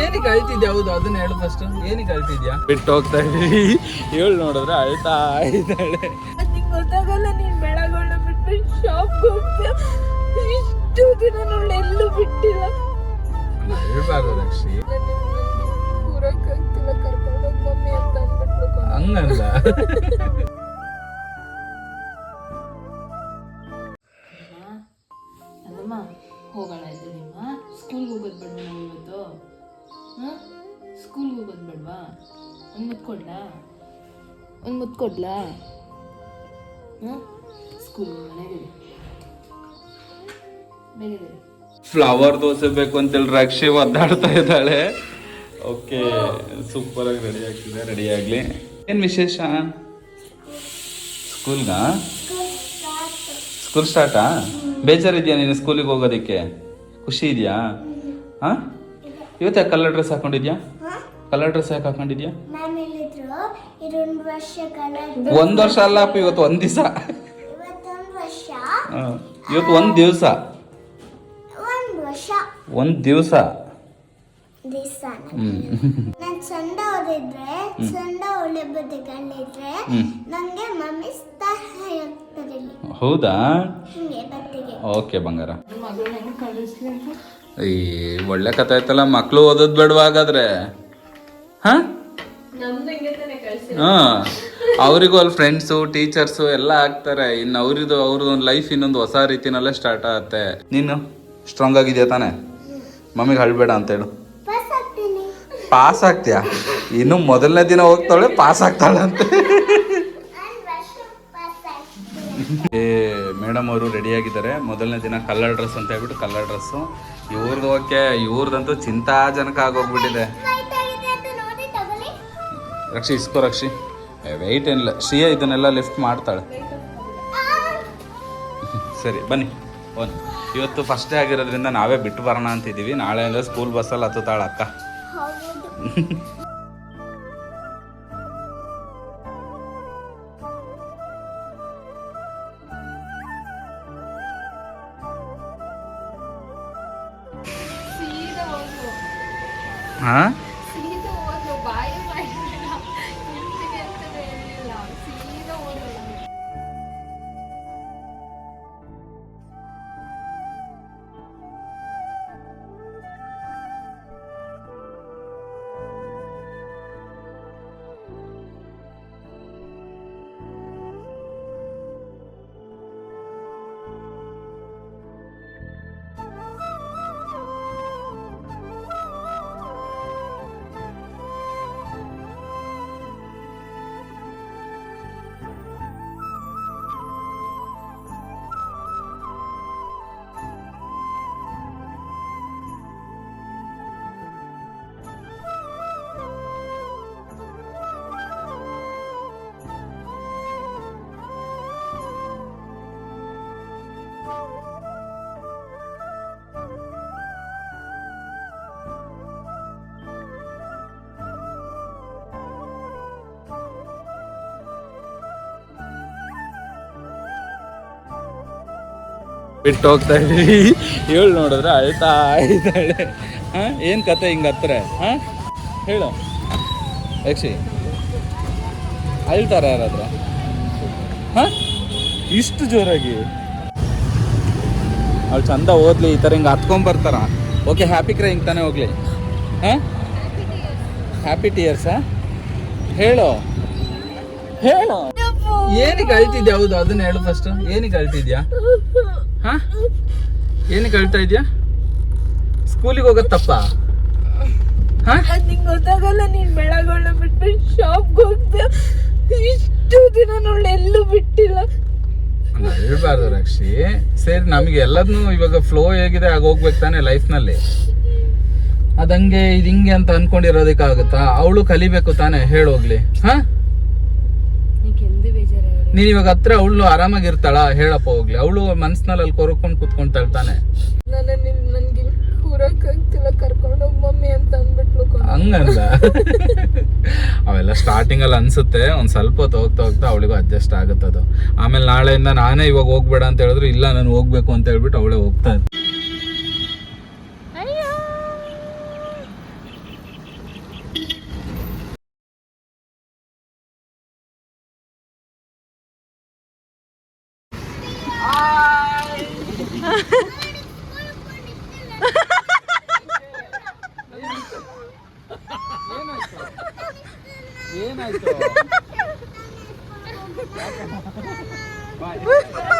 ಏನಕ್ಕೆ ಅಳ್ತಿದ್ಯಾ? ಹೌದು ಅದನ್ನ ಹೇಳು ಫಸ್ಟ್ ಏನಕ್ಕೆ ಅಳ್ತಿದ್ಯಾ? ಬಿಟ್ಟು ಹೋಗ್ತಾ ಇದೀವಿ ಹೇಳ್ ನೋಡಿದ್ರೆ ಅಳ್ತಾ ಇದ್ದಾಳೆ. ನಿಂಗೆ ಗೊತ್ತಾಗಲ್ಲ ನೀನ್ ಬೆಳಗೊಳ್ಳ ಬಿಟ್ಟು ಶಾಪ್ಗೆ ಹೋಗ್ತೀಯ. ಇಷ್ಟು ದಿನ ನೋಡಿ ಎಲ್ಲೂ ಬಿಟ್ಟಿಲ್ಲ. ಹೇಳ್ಬಾರ್ದು ಲಕ್ಷ್ಮಿ ಕೂರಕ್ಕಾಗ್ತಿಲ್ಲ ಕರ್ಕೊಂಡೋಗಿ ಮಮ್ಮಿ ಅಂತ ಅಂದ್ಬಿಟ್ಲು ಕಣೋ. ಹಂಗಲ್ಲ. ಹೋಗೋದು ಬೇಡವಾ ಒಂದು ಮುತ್ತು ಕೊಡ್ಲಾ? ಒಂದು ಮುತ್ತು ಕೊಡ್ಲಾ? ಹಾಂ? ಸ್ಕೂಲ್ ಫ್ಲವರ್ ದೋಸೆ ಬೇಕು ಅಂತೇಳಿ ರಕ್ಷಿ ಒದ್ದಾಡ್ತಾ ಇದ್ದಾಳೆ. ಓಕೆ ಸೂಪರ್ ಆಗಿ ರೆಡಿ ಆಗ್ತಿದೆ ರೆಡಿ ಆಗ್ಲಿ. ಏನ್ ವಿಶೇಷ? ಸ್ಕೂಲ್ಗಾ ಸ್ಕೂಲ್ ಸ್ಟಾರ್ಟಾ ಬೇಜಾರಿದ್ಯಾ ನೀನು ಸ್ಕೂಲಿಗೆ ಹೋಗೋದಕ್ಕೆ? ಖುಷಿ ಇದೆಯಾ? ಹಾ? ಇವತ್ತು ಕಲರ್ ಡ್ರೆಸ್ ಹಾಕೊಂಡಿದ್ಯಾ? ಕಲರ್ ಡ್ರೆಸ್ ಯಾಕೆ ಹಾಕೊಂಡಿದ್ಯಾ? ಮ್ಯಾಮ್ ಹೇಳಿದ್ರು ಇದೊಂದು ವರ್ಷ ಕಲರ್ ಒಂದ್ ವರ್ಷ ಅಲ್ಲ ಅಪ್ಪ ಇವತ್ತು ಒಂದ್ ದಿವಸ. ಇವತ್ತೊಂದು ವರ್ಷ. ಇವತ್ತು ಒಂದ್ ದಿವಸ. ಒಂದು ವರ್ಷ. ಒಂದ್ ದಿವಸ. ದಿವಸ ನಾನು ಓದಿದ್ರೆ ಒಳ್ಳೆ. ನನಗೆ ಮಮ್ಮಿ ಸಹಾಯ ಹೌದಾ? ಹಿಂಗೆ ಬತ್ತಿಗೆ ಓಕೆ ಬಂಗಾರ. ಕಳಿಸ್ಲಿ ಅಂತ? ಈ ಒಳ್ಳೆ ಕಥೆ ಆಯ್ತಲ್ಲ ಮಕ್ಳು ಓದೋದ್ ಬೇಡವಾ ಹಾಗಾದ್ರೆ ಹಾ? ಅವರಿಗೂ ಅಲ್ಲಿ ಫ್ರೆಂಡ್ಸು ಟೀಚರ್ಸು ಎಲ್ಲ ಆಗ್ತಾರೆ. ಇನ್ನು ಅವ್ರದ್ದು ಅವ್ರದ್ದು ಒಂದು ಲೈಫ್ ಇನ್ನೊಂದು ಹೊಸ ರೀತಿನಲ್ಲೇ ಸ್ಟಾರ್ಟ್ ಆಗುತ್ತೆ. ನೀನು ಸ್ಟ್ರಾಂಗ್ ಆಗಿದ್ಯಾ ತಾನೆ? ಮಮ್ಮಿಗೆ ಹಳ್ಬೇಡ ಅಂತ ಹೇಳು. ಪಾಸ್ ಆಗ್ತಿಯಾ ಪಾಸ್ ಆಗ್ತೀಯಾ? ಇನ್ನು ಮೊದಲನೇ ದಿನ ಹೋಗ್ತಾಳೆ ಪಾಸ್ ಆಗ್ತಾಳೆ ಅಂತ. ಏ ಮೇಡಮ್ ಅವರು ರೆಡಿ ಆಗಿದ್ದಾರೆ. ಮೊದಲನೇ ದಿನ ಕಲರ್ ಡ್ರೆಸ್ ಅಂತ ಹೇಳ್ಬಿಟ್ಟು ಕಲರ್ ಡ್ರೆಸ್ಸು ಇವ್ರದ್ದು ಓಕೆ ಇವ್ರದ್ದಂತೂ ಚಿಂತಾಜನಕ ಆಗೋಗ್ಬಿಟ್ಟಿದೆ. ರಕ್ಷಿ ಇಸ್ಕೋ ರಕ್ಷಿ. ವೆಯ್ಟ್ ಏನಿಲ್ಲ. ಶ್ರೀಯ ಇದನ್ನೆಲ್ಲ ಲಿಫ್ಟ್ ಮಾಡ್ತಾಳೆ. ಸರಿ ಬನ್ನಿ. ಒಂದು ಇವತ್ತು ಫಸ್ಟ್ ಡೇ ಆಗಿರೋದ್ರಿಂದ ನಾವೇ ಬಿಟ್ಟು ಬರೋಣ ಅಂತಿದ್ದೀವಿ. ನಾಳೆಯಿಂದ ಸ್ಕೂಲ್ ಬಸ್ಸಲ್ಲಿ ಹತ್ತುತ್ತಾಳೆ ಅಕ್ಕ. ಹಾಂ? ಬಿಟ್ಟು ಹೋಗ್ತಾ ಇದೀವಿ ಹೇಳು ನೋಡಿದ್ರೆ ಅಳ್ತಾ ಇದ್ದಾಳೆ. ಹಾಂ? ಏನು ಕತೆ ಹಿಂಗೆ ಹತ್ರ? ಹಾಂ? ಹೇಳು. ಯಕ್ಷಿ. ಅಳ್ತಾರ ಯಾರಾದ್ರ? ಹಾಂ? ಇಷ್ಟು ಜೋರಾಗಿ? ಅವ್ಳು ಚಂದ ಓದ್ಲಿ, ಈ ಥರ ಹಿಂಗೆ ಹತ್ಕೊಂಡ್ ಬರ್ತಾರ. ಓಕೆ ಹ್ಯಾಪಿ ಕ್ರೈ ಹಿಂಗೆ ತಾನೇ ಹೋಗ್ಲಿ. ಹಾಂ? ಹ್ಯಾಪಿ ಟಿಯರ್ಸಾ ಹೇಳು. ಹೇಳು. ಏನಕ್ಕೆ ಅಳ್ತಿದ್ಯಾ ಹೌದು ಅದನ್ನ ಹೇಳು ಫಸ್ಟ್ ಏನಕ್ಕೆ ಅಳ್ತಿದ್ಯಾ ಹಾ? ಏನಕ್ಕೆ ಅಳ್ತಾ ಇದ್ಯಾ? ಸ್ಕೂಲಿಗೆ ಹೋಗೋದು ತಪ್ಪ? ನಿಂಗೆ ಗೊತ್ತಾಗಲ್ಲ ನೀನ್ ಬೆಳಗೊಳ್ಳ ಬಿಟ್ಟು ಶಾಪ್ಗೆ ಹೋಗ್ತೀಯ ಇಷ್ಟು ದಿನ ನೋಡಿ ಎಲ್ಲೂ ಬಿಟ್ಟಿಲ್ಲ. ಹೇಳ್ಬಾರ್ದು ರಕ್ಷಿ. ಸರಿ ನಮಗೆ ಎಲ್ಲದನ್ನು ಇವಾಗ ಫ್ಲೋ ಹೇಗಿದೆ ಆಗ ಹೋಗ್ಬೇಕು ತಾನೆ ಲೈಫ್ನಲ್ಲಿ ಅದಂಗೆ ಇದು ಹಿಂಗೆ ಅಂತ ಅನ್ಕೊಂಡಿರೋದಕ್ಕಾಗುತ್ತಾ? ಅವಳು ಕಲಿಬೇಕು ತಾನೆ ಹೇಳೋಗ್ಲಿ ಹಾ? ನೀನ್ ಇವಾಗ ಹತ್ರ ಅವಳು ಆರಾಮಾಗಿರ್ತಾಳ ಹೇಳಪ್ಪ ಹೋಗ್ಲಿ. ಅವಳು ಮನ್ಸ್ನಲ್ಲಿ ಅಲ್ಲಿ ಕೊರಕೊಂಡು ಕುತ್ಕೊಂತಾಳೆ ತಾನೆ ಅಂತ ಕಣೋ. ಹಂಗಲ್ಲ ಅವೆಲ್ಲ ಸ್ಟಾರ್ಟಿಂಗ್ ಅಲ್ಲಿ ಅನ್ಸುತ್ತೆ ಒಂದ್ ಸ್ವಲ್ಪ ಹೊತ್ತು ಹೋಗ್ತಾ ಹೋಗ್ತಾ ಅವಳಿಗೂ ಅಡ್ಜಸ್ಟ್ ಆಗುತ್ತೆ ಅದು ಆಮೇಲೆ ನಾಳೆಯಿಂದ ನಾನೇ ಇವಾಗ ಹೋಗ್ಬೇಡ ಅಂತ ಹೇಳಿದ್ರು ಇಲ್ಲ ನಾನು ಹೋಗ್ಬೇಕು ಅಂತ ಹೇಳ್ಬಿಟ್ಟು ಅವಳೇ ಹೋಗ್ತಾ Bye.